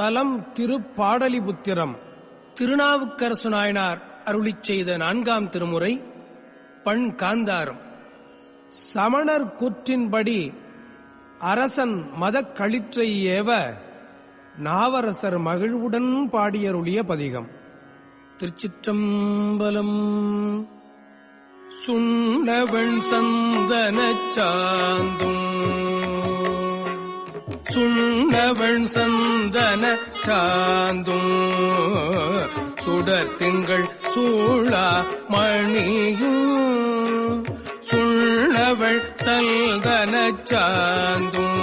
தலம் திருப்பாடலிபுத்திரம். திருநாவுக்கரசு நாயனார் அருளி செய்த நான்காம் திருமுறை பண் காந்தாரம். சமணர் கூற்றின்படி அரசன் மதக் களிற்றை ஏவ நாவரசர் மகிழ்வுடன் பாடியருளிய பதிகம். திருச்சிற்றம்பலம். சுண்ணவன் சந்தன சாந்தும் சுண்ணவன் சந்தன சாந்தும் சுடர் திங்கள் சூழா மணியும். சுள்ளவள் சல்தன சாந்தும்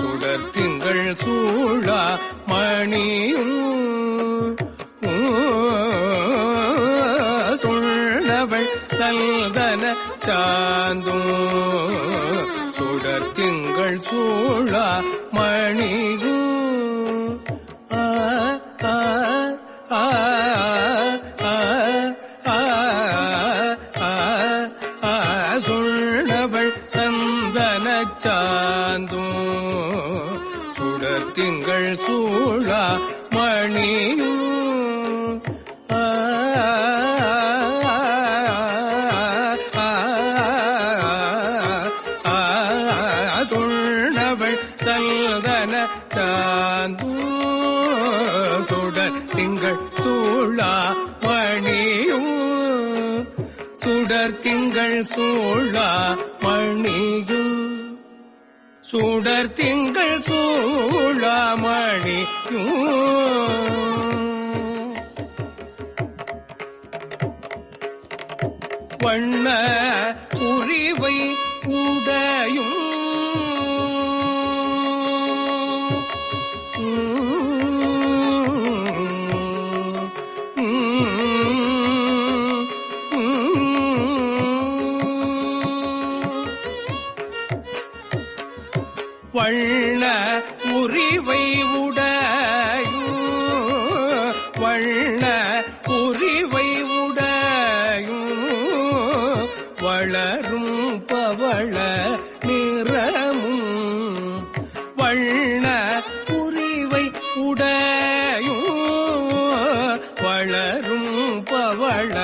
சுடர் திங்கள் சூழா மணியும். திங்கள் சூழா மணியும் வளரும் பவள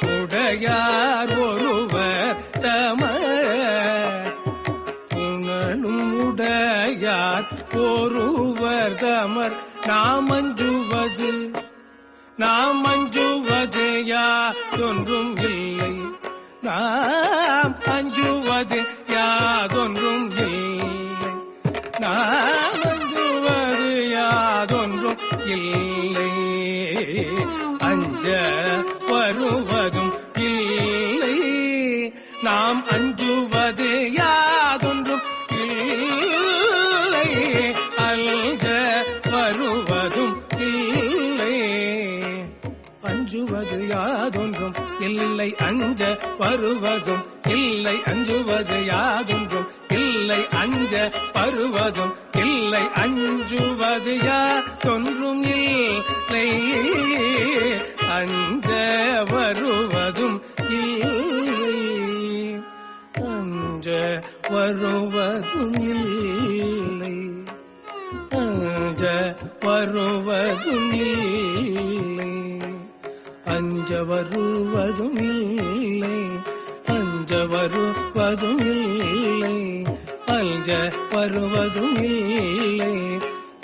உடையார் ஒருவர் தம. புனலும் உடையார் ஒருவர் தமர். நாமஞ்சுவது நாமஞ்சுவது யாதொன்றும் இல்லை. நாம் அஞ்சுவது அஞ்சுவதும் இல்லை. அஞ்சுவது யாதொன்றும் இல்லை அஞ்ச வருவதும் இல்லை அஞ்சுவது யாதொன்றும் இல்லை அஞ்ச வருவதும் இல்லை அஞ்சுவது யாதொன்றும் இல்லை. அஞ்ச வருவதும் இல்லை அஞ்ச வருவதும் இல்லை. அஞ்ச வருவதுமில்லை அஞ்ச வருவதுமில்லை அஞ்ச வருவதுமில்லை அஞ்ச வருவதுமில்லை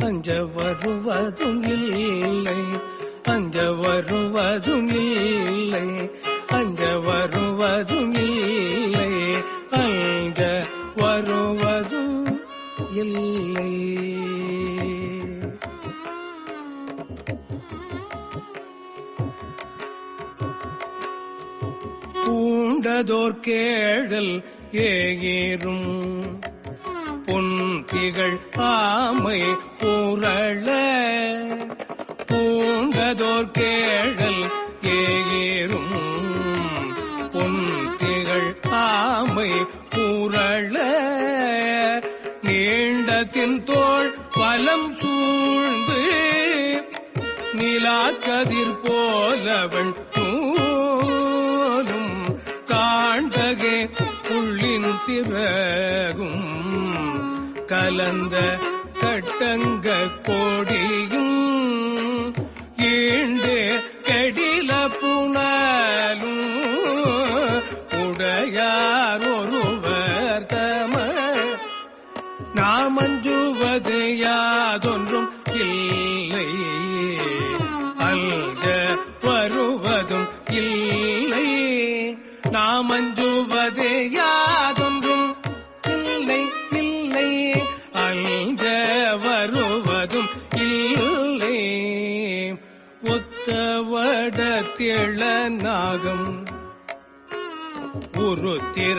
அஞ்ச வருவதுமில்லை அஞ்ச வருவதுமில்லை அஞ்ச வருவதுமில்லை அஞ்ச வருவதும் இல்லை. பூண்டதோர் கேழல் ஏகேறும். பொன் திகழ் ஆமை பூரள பூண்டதோர் கேழல் ஏகேறும். பொன் திகழ் ஆமை பூரள நீண்டத்தின் தோல் பலம் சூழ்ந்து நிலாக்கதிர் போலவன் சிவகும் கலந்த கட்டங்க கோடி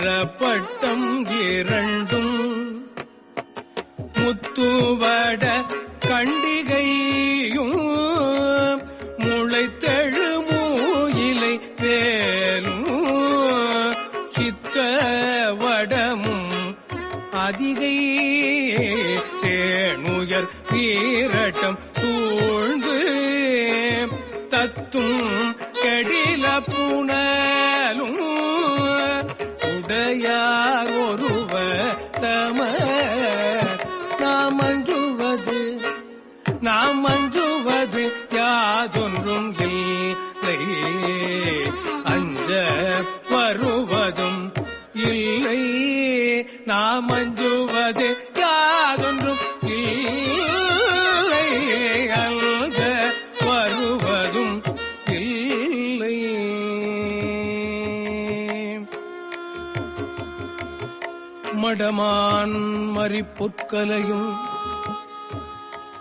ஒரு இரண்டும் முத்துவட கண்டிகையும் முளைத்தெழு மூயிலை வேலும் சித்த வடமும் அதிகை சேணுயர் வீரட்டம் சூழ்ந்து தத்தும் கெடில புனலும் மடமான் மறிப்பொற்கலையும்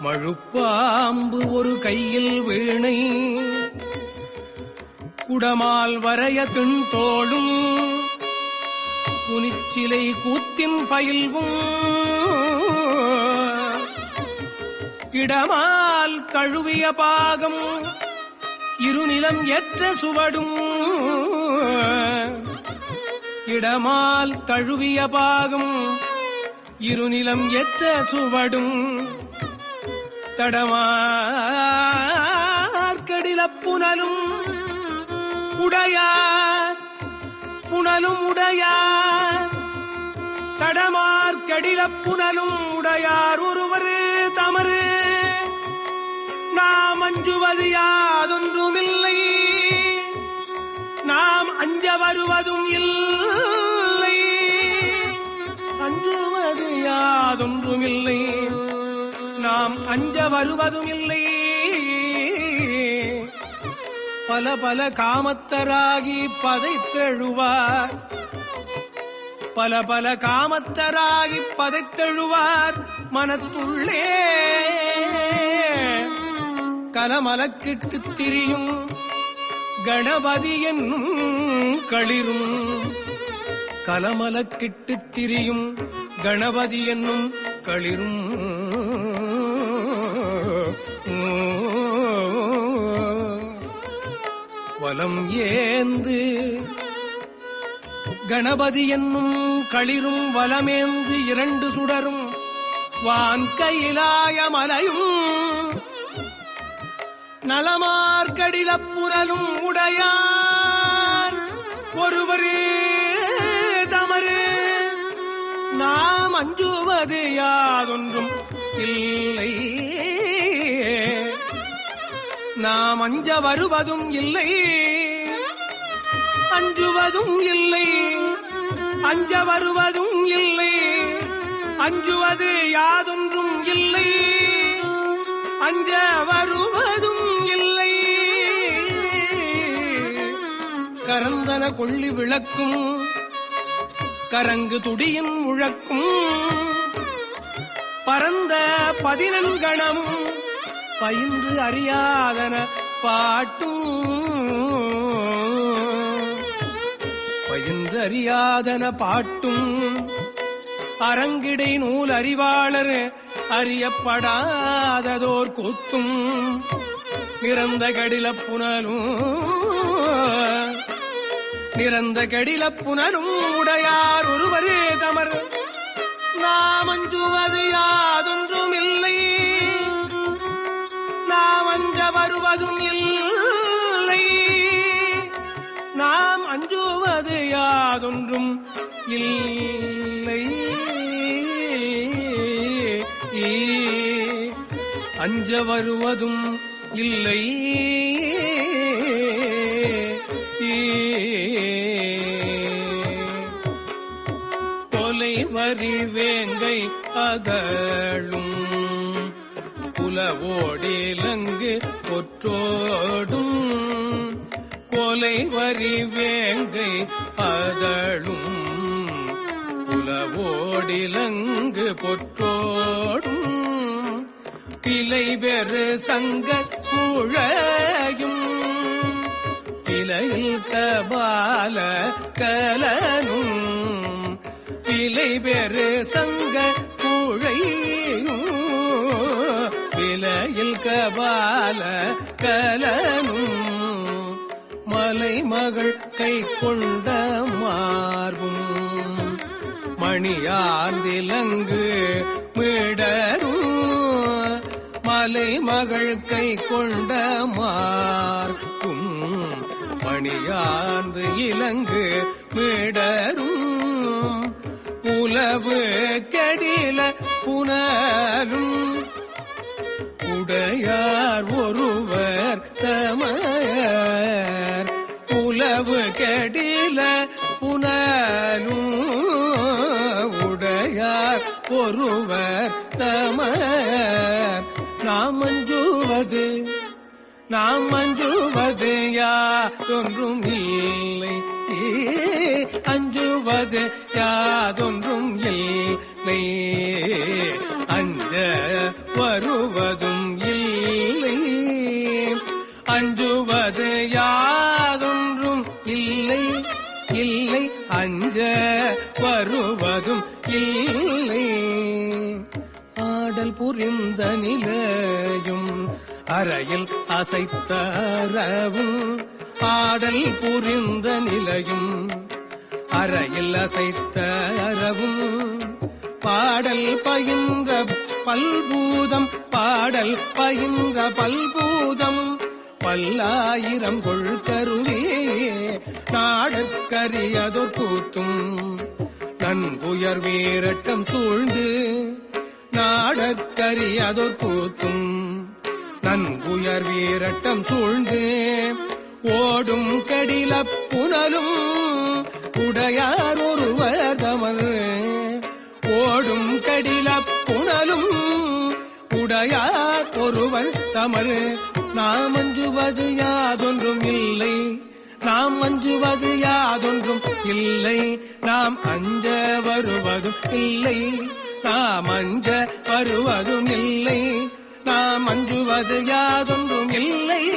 மழுப்பாம்பு ஒரு கையில் வீணை குடமால் வரைய திண்தோளும் புனிச்சிலை கூத்தின் பயில்வும் இடமால் தழுவிய பாகம் இருநிலம் ஏற்ற சுவடும் கிடமால் தழுவிய பாகம் இருநிலம் எற்ற சுவடும். தடமார்கடில புனலும் உடையார் புனலும் உடையார். தடமார்கடில புனலும் உடையார் ஒருவர் தமறு. நாம் அஞ்சுவது யாதொன்றுமில்லை. நாம் அஞ்ச வருவதும் இல்லை. அஞ்சாதொன்றுமில்லை. நாம் அஞ்ச வருவதுமில்லை. பல பல காமத்தராகி பதைத்தெழுவார். பல பல காமத்தராகி பதைத்தெழுவார் மனத்துள்ளே. கலமலக்கிட்டு திரியும் கணபதி என்னும் களிரும். கலமலக்கிட்டு திரியும் கணபதி என்னும் களிரும். வலம் ஏந்து கணபதி என்னும் களிரும் வலமேந்து இரண்டு சுடரும். வான் கையிலாயமலையும் நலமார்கடிலப்புரலும் உடையார். ஒருவரே அஞ்சுவது யாதொன்றும் இல்லை. நாம் அஞ்ச வருவதும் இல்லை. அஞ்சுவதும் இல்லை. அஞ்ச வருவதும் இல்லை. அஞ்சுவது யாதொன்றும் இல்லை. அஞ்ச வருவதும் இல்லை. கரந்தன கொள்ளி விளக்கும். கரங்கு துடியின் முழக்கும் பரந்த பதினன்கணமும் பயின்று அறியாதன பாட்டும். பயின்று அறியாதன பாட்டும். அரங்கிடை நூல் அறிவாளர் அறியப்படாததோர் கூத்தும். நிறந்த கடில புனலும் நிறந்த கடில புனலும் உடையார் ஒருவரே தமர். நாம் அஞ்சுவது யாதொன்றும் இல்லை. நாம் அஞ்ச வருவதும் இல்லை நாம் அஞ்சுவது யாதொன்றும் இல்லை. அஞ்ச வருவதும் இல்லை. ஈ அறிவேங்கை வேங்கை அதழும் குலவோடிலங்கு பொற்றோடும் கொலை வரி வேங்கை அதழும். குலவோடிலங்கு பொற்றோடும் பிழை பெரு சங்க குழையும். பிழையில் கபால கலனும். பிழை பெரு சங்க கூழையும் பிலையில் கபால கலனும். மலை மகள் கை கொண்ட மார்பும் மணியாந்திலங்கு மிடரும். மலை மகள் கை கொண்ட மார்க்கும் மணியாந்து இலங்கு மிடரும். உலவு கடில புனலும். உடையார் ஒருவர் தமையர். உலவு கடில புனலும். உடையார் ஒருவர் தமையர். நாம் அஞ்சுவது நாம் அஞ்சுவது யாதொன்றும் இல்லை. அஞ்சுவது யாதொன்றும் இல்லை. அஞ்ச வருவதும் இல்லை. அஞ்சுவது யாதொன்றும் இல்லை. இல்லை அஞ்ச வருவதும் இல்லை. ஆடல் புரிந்த நிலையும் அறையில் அசைத்தரவும் ஆடல் புரிந்த நிலையும் அறையில் அசைத்த அறவும் பாடல் பயின்ற பல்பூதம் பாடல் பயின்ற பல்பூதம். பல்லாயிரம் கொள்கருவே நாடற்கரியதோ கூத்தும். நன்புயர் வேரட்டம் சூழ்ந்து நாடற்கரியதோ கூத்தும். நன்புயர் வீரட்டம் சூழ்ந்து ஓடும் கடில புனலும். உடையார் ஒருவர் தமர். ஓடும் கடில புனலும் உடையார் ஒருவர் தமறு நாம் அஞ்சுவது யாதொன்றும் இல்லை. நாம் அஞ்சுவது யாதொன்றும் இல்லை. நாம் அஞ்ச வருவதும் இல்லை. நாம் அஞ்ச வருவதும் இல்லை. நாம் அஞ்சுவது யாதொன்றும் இல்லை.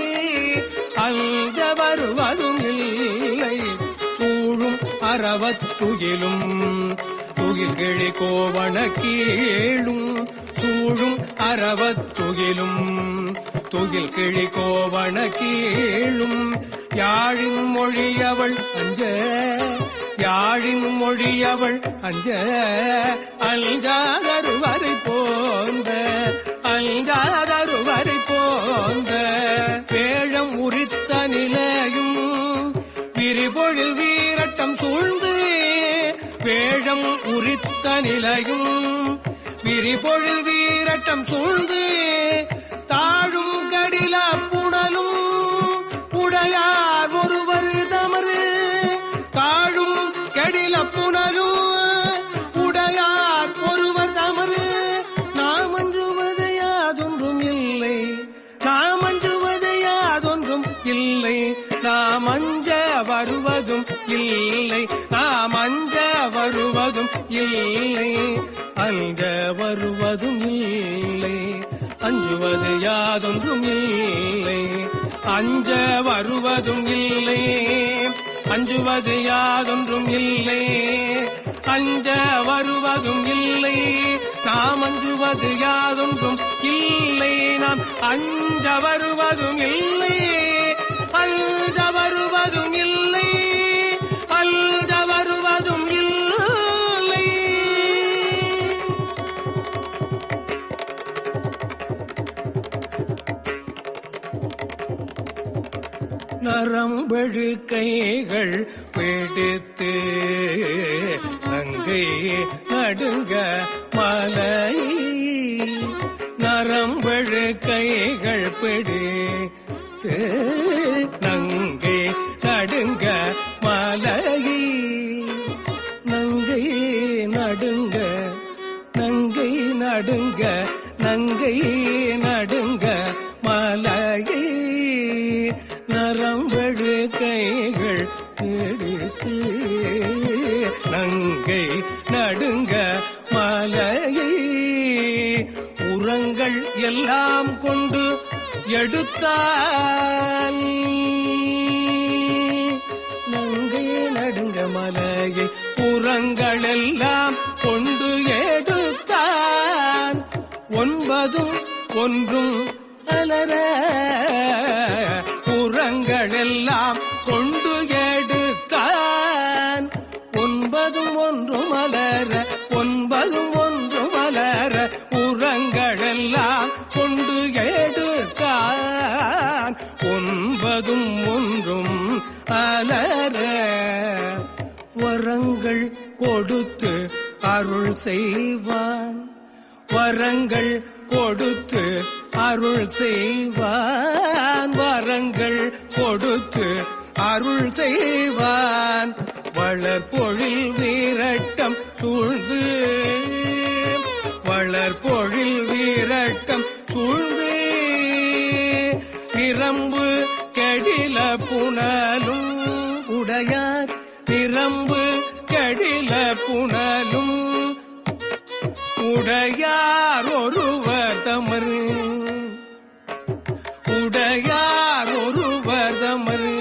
அஞ்ச வருவதும் இல்லை அறவத்துகிலும் துகில்கிழி கோவண கீழும் சூழும் அறவத்துகிலும் துகில் கிழி கோவண கீழும் யாழின் மொழியவள் அஞ்ச யாழின் மொழியவள் அஞ்ச அல்ஜாதருவரை போந்த அல்ஜாதருவரை நிலையும். விரிபொழில் வீரட்டம் சூழ்ந்து தாழும் கடில இல்லை. அஞ்ச வருவதும் இல்லை. அஞ்சுவது யாதொன்றும் இல்லை. அஞ்ச வருவதும் இல்லை. அஞ்சுவது யாதொன்றும் இல்லை. அஞ்ச வருவதும் இல்லை. நாம் அஞ்சுவது யாதொன்றும் இல்லை. நாம் அஞ்ச வருவதும் இல்லை. அஞ்ச வருவதும் இல்லை. நரம்பழு கைகள் பிடித்து எடுத்தால். நங்கை நடுங்க மலையை புறங்களெல்லாம் கொண்டு எடுத்தான் ஒன்பதும் ஒன்றும் அலர அருள் செய்வான். வரங்கள் கொடுத்து அருள் செய்வான். வரங்கள் கொடுத்து அருள் செய்வான். வளர்பொழில் வீரட்டம் சூழ்ந்து. வளர்பொழில் வீரட்டம் சூழ்ந்து. நிரம்பு கடில புனலும். உடையார் நிரம்பு கடில புனலும். உடையார் ஒருவர் தமர். உடையார் ஒருவர் தமர்.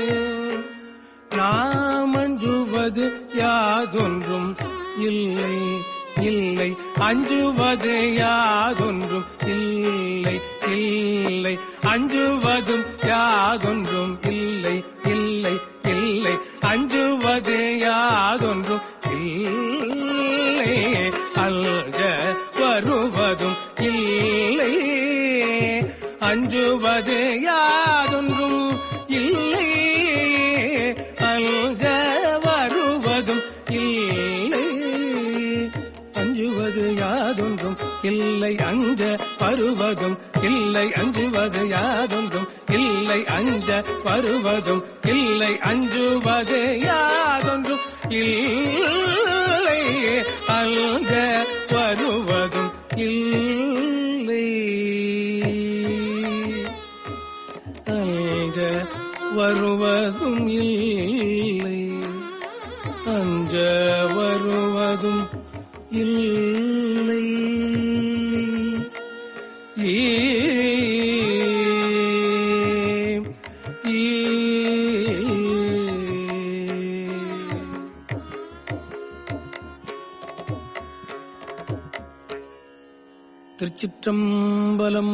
நாம் அஞ்சுவது யாதொன்றும் இல்லை இல்லை. அஞ்சுவது யாதொன்றும் இல்லை இல்லை. அஞ்சுவதும் யாதொன்றும் இல்லை. அஞ்சுவது யாதொன்றும் இல்லை. அல்க வருவதும் இல்லை. அஞ்சுவது யாதொன்றும் இல்லை. அல்க வருவதும் இல்லை. அஞ்சுவது யாதொன்றும் இல்லை. அஞ்ச வருவதும் இல்லை. அஞ்சுவது யாதொன்றும் இல்லை அஞ்ச வருவதும் இல்லை அஞ்சுவது யாதொன்றும் இல்லை. அல்க வருவதும் இல்லை. அஞ்ச வருவதும் இல்லை. திருச்சிற்றம்பலம்